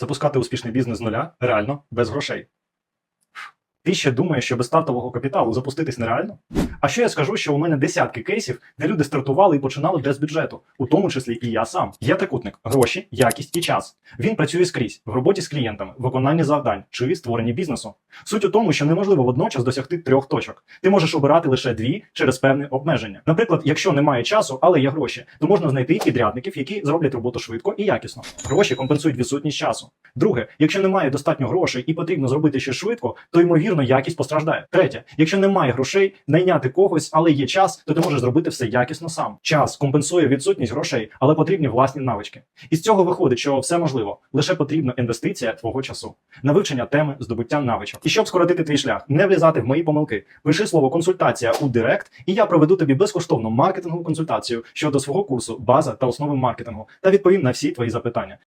Запускати успішний бізнес з нуля реально без грошей. Ти ще думаєш, що без стартового капіталу запуститись нереально? А що я скажу, що у мене десятки кейсів, де люди стартували і починали без бюджету, у тому числі і я сам. Є трикутник: гроші, якість і час. Він працює скрізь в роботі з клієнтами, виконанні завдань чи створенні бізнесу. Суть у тому, що неможливо водночас досягти трьох точок. Ти можеш обирати лише дві через певне обмеження. Наприклад, якщо немає часу, але є гроші, то можна знайти підрядників, які зроблять роботу швидко і якісно. Гроші компенсують відсутність часу. Друге, якщо немає достатньо грошей і потрібно зробити щось швидко, то ймовірно якість постраждає. Третє, якщо немає грошей, найняти когось, але є час, то ти можеш зробити все якісно сам. Час компенсує відсутність грошей, але потрібні власні навички. Із цього виходить, що все можливо. Лише потрібна інвестиція твого часу на вивчення теми здобуття навичок. І щоб скоротити твій шлях, не влізати в мої помилки, пиши слово консультація у Директ, і я проведу тобі безкоштовну маркетингову консультацію щодо свого курсу база та основи маркетингу та відповім на всі твої запитання.